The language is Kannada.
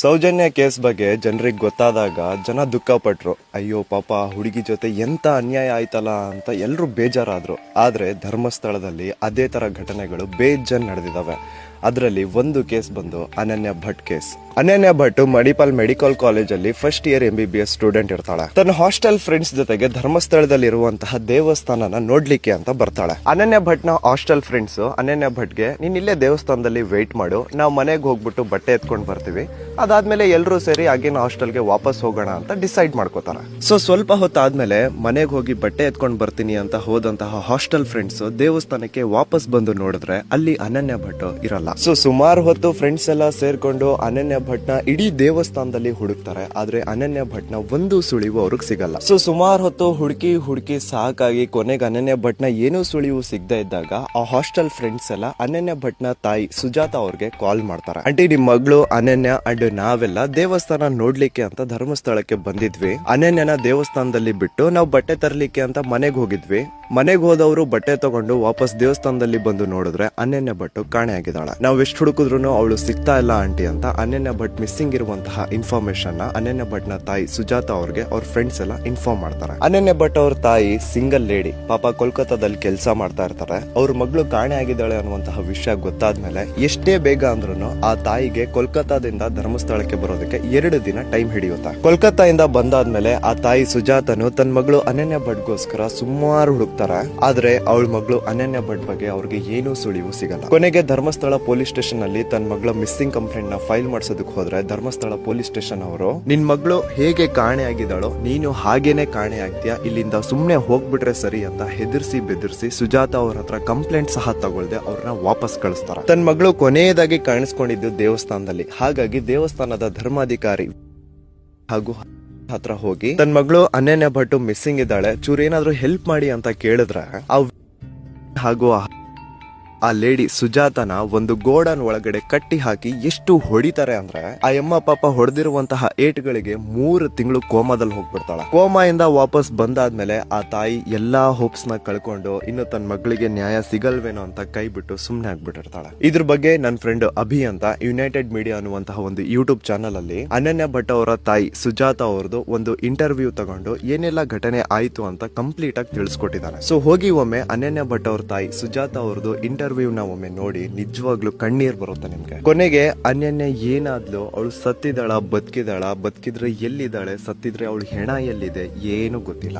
ಸೌಜನ್ಯ ಕೇಸ್ ಬಗ್ಗೆ ಜನರಿಗೆ ಗೊತ್ತಾದಾಗ ಜನ ದುಃಖ ಪಟ್ರು ಅಯ್ಯೋ ಪಾಪ, ಹುಡುಗಿ ಜೊತೆ ಎಂತ ಅನ್ಯಾಯ ಆಯ್ತಲ್ಲ ಅಂತ ಎಲ್ಲರೂ ಬೇಜಾರಾದ್ರು. ಆದ್ರೆ ಧರ್ಮಸ್ಥಳದಲ್ಲಿ ಅದೇ ತರ ಘಟನೆಗಳು ಬೇಜನ್ ನಡೆದಿದಾವೆ. ಅದರಲ್ಲಿ ಒಂದು ಕೇಸ್ ಬಂದು Ananya Bhat case. Ananya Bhat Manipal medical college ಅಲ್ಲಿ first year M B student ಇರ್ತಾಳೆ. ತನ್ನ ಹಾಸ್ಟೆಲ್ ಫ್ರೆಂಡ್ಸ್ ಜೊತೆಗೆ ಧರ್ಮಸ್ಥಳದಲ್ಲಿ ಇರುವಂತಹ ದೇವಸ್ಥಾನನ ನೋಡ್ಲಿಕ್ಕೆ ಅಂತ ಬರ್ತಾಳೆ. ಅನನ್ಯ ಭಟ್ನ ಹಾಸ್ಟೆಲ್ ಫ್ರೆಂಡ್ಸ್ ಅನನ್ಯ ಭಟ್ಗೆ, ನೀನ್ ಇಲ್ಲೇ ದೇವಸ್ಥಾನದಲ್ಲಿ ವೇಟ್ ಮಾಡು. ನಾವು ಮನೆಗೆ ಹೋಗ್ಬಿಟ್ಟು ಬಟ್ಟೆ ಎತ್ಕೊಂಡು ಬರ್ತೀವಿ. ಅದಾದ್ಮೇಲೆ ಎಲ್ಲರೂ ಸೇರಿ ಆಗಿನ ಹಾಸ್ಟೆಲ್ಗೆ ವಾಪಸ್ ಹೋಗೋಣ ಅಂತ ಡಿಸೈಡ್ ಮಾಡ್ಕೋತಾರೆ. ಸೊ ಸ್ವಲ್ಪ ಹೊತ್ತಾದ್ಮೇಲೆ ಮನೆಗೆ ಹೋಗಿ ಬಟ್ಟೆ ಎತ್ಕೊಂಡು ಬರ್ತೀನಿ ಅಂತ ಹೋದಂತಹ ಹಾಸ್ಟೆಲ್ ಫ್ರೆಂಡ್ಸ್ ದೇವಸ್ಥಾನಕ್ಕೆ ವಾಪಸ್ ಬಂದು ನೋಡಿದ್ರೆ ಅಲ್ಲಿ ಅನನ್ಯ ಭಟ್ ಇರಲ್ಲ. ಸೊ ಸುಮಾರು ಹೊತ್ತು ಫ್ರೆಂಡ್ಸ್ ಎಲ್ಲ ಸೇರ್ಕೊಂಡು ಅನನ್ಯ ಭಟ್ನ ಇಡೀ ದೇವಸ್ಥಾನದಲ್ಲಿ ಹುಡುಕ್ತಾರೆ. ಆದ್ರೆ ಅನನ್ಯ ಭಟ್ನ ಒಂದು ಸುಳಿವು ಅವ್ರಿಗೆ ಸಿಗಲ್ಲ. ಸೊ ಸುಮಾರು ಹೊತ್ತು ಹುಡುಕಿ ಹುಡುಕಿ ಸಾಕಾಗಿ ಕೊನೆಗೆ ಅನನ್ಯ ಭಟ್ನ ಏನೂ ಸುಳಿವು ಸಿಗದೆ ಇದ್ದಾಗ ಆ ಹಾಸ್ಟೆಲ್ ಫ್ರೆಂಡ್ಸ್ ಎಲ್ಲ ಅನನ್ಯ ಭಟ್ನ ತಾಯಿ ಸುಜಾತ ಅವ್ರಿಗೆ ಕಾಲ್ ಮಾಡ್ತಾರೆ. ಅಂಟಿ ನಿಮ್ ಮಗಳು ಅನನ್ಯ ಅಂಡ್ ನಾವೆಲ್ಲ ದೇವಸ್ಥಾನ ನೋಡ್ಲಿಕ್ಕೆ ಅಂತ ಧರ್ಮಸ್ಥಳಕ್ಕೆ ಬಂದಿದ್ವಿ. ಅನನ್ಯನ ದೇವಸ್ಥಾನದಲ್ಲಿ ಬಿಟ್ಟು ನಾವು ಬಟ್ಟೆ ತರಲಿಕ್ಕೆ ಅಂತ ಮನೆಗೆ ಹೋಗಿದ್ವಿ. ಮನೆಗೆ ಹೋದವರು ಬಟ್ಟೆ ತಗೊಂಡು ವಾಪಸ್ ದೇವಸ್ಥಾನದಲ್ಲಿ ಬಂದು ನೋಡಿದ್ರೆ ಅನನ್ಯ ಭಟ್ ಕಾಣೆಯಾಗಿದ್ದಾಳೆ. ನಾವು ಎಷ್ಟು ಹುಡುಕಿದ್ರು ಅವಳು ಸಿಗ್ತಾ ಇಲ್ಲ ಆಂಟಿ ಅಂತ ಅನನ್ಯ ಭಟ್ ಮಿಸ್ಸಿಂಗ್ ಇರುವಂತಹ ಇನ್ಫಾರ್ಮೇಶನ್ನ ಅನನ್ಯ ನ ತಾಯಿ ಸುಜಾತ ಅವ್ರಿಗೆ ಅವ್ರ ಫ್ರೆಂಡ್ಸ್ ಎಲ್ಲ ಇನ್ಫಾರ್ಮ್ ಮಾಡ್ತಾರೆ. ಅನನ್ಯ ಭಟ್ ಅವ್ರ ತಾಯಿ ಸಿಂಗಲ್ ಲೇಡಿ ಪಾಪ ಕೋಲ್ಕತ್ತಾದಲ್ಲಿ ಕೆಲಸ ಮಾಡ್ತಾ ಇರ್ತಾರೆ. ಅವ್ರ ಮಗಳು ಕಾಣೆ ಆಗಿದ್ದಾಳೆ ಅನ್ನುವಂತಹ ವಿಷಯ ಗೊತ್ತಾದ್ಮೇಲೆ ಎಷ್ಟೇ ಬೇಗ ಅಂದ್ರೂ ಆ ತಾಯಿಗೆ ಕೋಲ್ಕತ್ತಾದಿಂದ ಧರ್ಮಸ್ಥಳಕ್ಕೆ ಬರೋದಕ್ಕೆ ಎರಡು ದಿನ ಟೈಮ್ ಹಿಡಿಯುತ್ತೆ. ಕೋಲ್ಕತ್ತಾಯಿಂದ ಬಂದಾದ್ಮೇಲೆ ಆ ತಾಯಿ ಸುಜಾತನು ತನ್ನ ಮಗಳು ಅನನ್ಯ ಭಟ್ಗೋಸ್ಕರ ಸುಮಾರು ಹುಡುಕ್ತಾರೆ ಆದ್ರೆ ಅವಳ ಮಗಳು ಅನನ್ಯ ಭಟ್ ಬಗ್ಗೆ ಅವ್ರಿಗೆ ಏನೂ ಸುಳಿವು ಸಿಗಲ್ಲ. ಕೊನೆಗೆ ಧರ್ಮಸ್ಥಳ ಪೊಲೀಸ್ ಸ್ಟೇಷನ್ ಅಲ್ಲಿ ತನ್ನ ಮಗಳ ಮಿಸ್ಸಿಂಗ್ ಕಂಪ್ಲೇಂಟ್ನ ಫೈಲ್ ಮಾಡಿಸೋದಕ್ಕೆ ಹೋದ್ರೆ ಧರ್ಮಸ್ಥಳ ಪೊಲೀಸ್ ಸ್ಟೇಷನ್ ಅವರು, ನಿನ್ ಮಗಳು ಹೇಗೆ ಕಾಣೆ ಆಗಿದ್ದಾಳೋ, ನೀನು ಹಾಗೇನೆ ಕಾಣೆ ಆಗ್ತೀಯಾ? ಇಲ್ಲಿಂದ ಸುಮ್ನೆ ಹೋಗ್ಬಿಟ್ರೆ ಸರಿ ಅಂತ ಹೆದರ್ಸಿ ಬೆದರ್ಸಿ ಸುಜಾತ ಅವ್ರ ಹತ್ರ ಕಂಪ್ಲೇಂಟ್ ಸಹ ತಗೊಳ್ದೆ ಅವ್ರನ್ನ ವಾಪಸ್ ಕಳಿಸ್ತಾರ. ತನ್ನ ಮಗಳು ಕೊನೆಯದಾಗಿ ಕಾಣಿಸ್ಕೊಂಡಿದ್ದು ದೇವಸ್ಥಾನದಲ್ಲಿ. ಹಾಗಾಗಿ ದೇವಸ್ಥಾನದ ಧರ್ಮಾಧಿಕಾರಿ ಹಾಗೂ ಹತ್ರ ಹೋಗಿ ತನ್ನ ಮಗಳು ಅನನ್ಯ ಭಟ್ಟು ಮಿಸ್ಸಿಂಗ್ ಇದ್ದಾಳೆ, ಚೂರ್ ಏನಾದ್ರು ಹೆಲ್ಪ್ ಮಾಡಿ ಅಂತ ಕೇಳಿದ್ರೆ ಹಾಗೂ ಆ- ಲೇಡಿ ಸುಜಾತನ ಒಂದು ಗೋಡನ್ ಒಳಗಡೆ ಕಟ್ಟಿ ಹಾಕಿ ಎಷ್ಟು ಹೊಡಿತಾರೆ ಅಂದ್ರೆ ಆ ಯಮ್ಮ ಪಾಪ ಹೊಡೆದಿರುವಂತಹ ಏಟ್ಗಳಿಗೆ ಮೂರು ತಿಂಗಳು ಕೋಮಾದಲ್ಲಿ ಹೋಗ್ಬಿಡ್ತಾಳೆ. ಇಂದ ವಾಪಸ್ ಬಂದಾದ್ಮೇಲೆ ಆ ತಾಯಿ ಎಲ್ಲಾ ಹೋಪ್ಸ್ನ ಕಳ್ಕೊಂಡು ಇನ್ನು ತನ್ನ ಮಗಳಿಗೆ ನ್ಯಾಯ ಸಿಗಲ್ವೇನೋ ಅಂತ ಕೈ ಬಿಟ್ಟು ಸುಮ್ನೆ ಆಗ್ಬಿಟ್ಟಿರ್ತಾಳೆ. ಇದ್ರ ಬಗ್ಗೆ ನನ್ನ ಫ್ರೆಂಡ್ ಅಭಿ ಅಂತ ಯುನೈಟೆಡ್ ಮೀಡಿಯಾ ಅನ್ನುವಂತಹ ಒಂದು ಯೂಟ್ಯೂಬ್ ಚಾನಲ್ ಅಲ್ಲಿ ಅನನ್ಯ ಭಟ್ ಅವರ ತಾಯಿ ಸುಜಾತ ಅವ್ರದ್ದು ಒಂದು ಇಂಟರ್ವ್ಯೂ ತಗೊಂಡು ಏನೆಲ್ಲ ಘಟನೆ ಆಯ್ತು ಅಂತ ಕಂಪ್ಲೀಟ್ ಆಗಿ ತಿಳಿಸ್ಕೊಟ್ಟಿದ್ದಾನೆ ಸೊ ಹೋಗಿ ಒಮ್ಮೆ ಅನನ್ಯ ಭಟ್ ಅವ್ರ ತಾಯಿ ಸುಜಾತ ಅವ್ರದ್ದು ಇಂಟರ್ವ್ಯೂ ನ ಒಮ್ಮೆ ನೋಡಿ ನಿಜವಾಗ್ಲೂ ಕಣ್ಣೀರ್ ಬರುತ್ತೆ ನಿಮ್ಗೆ. ಕೊನೆಗೆ ಅನ್ಯನ್ಯ ಏನಾದ್ಲು ಅವಳು ಸತ್ತಿದಾಳ ಬದುಕಿದಾಳ ಬದುಕಿದ್ರೆ ಎಲ್ಲಿದ್ದಾಳೆ, ಸತ್ತಿದ್ರೆ ಅವಳು ಹೆಣ ಎಲ್ಲಿದೆ, ಏನು ಗೊತ್ತಿಲ್ಲ.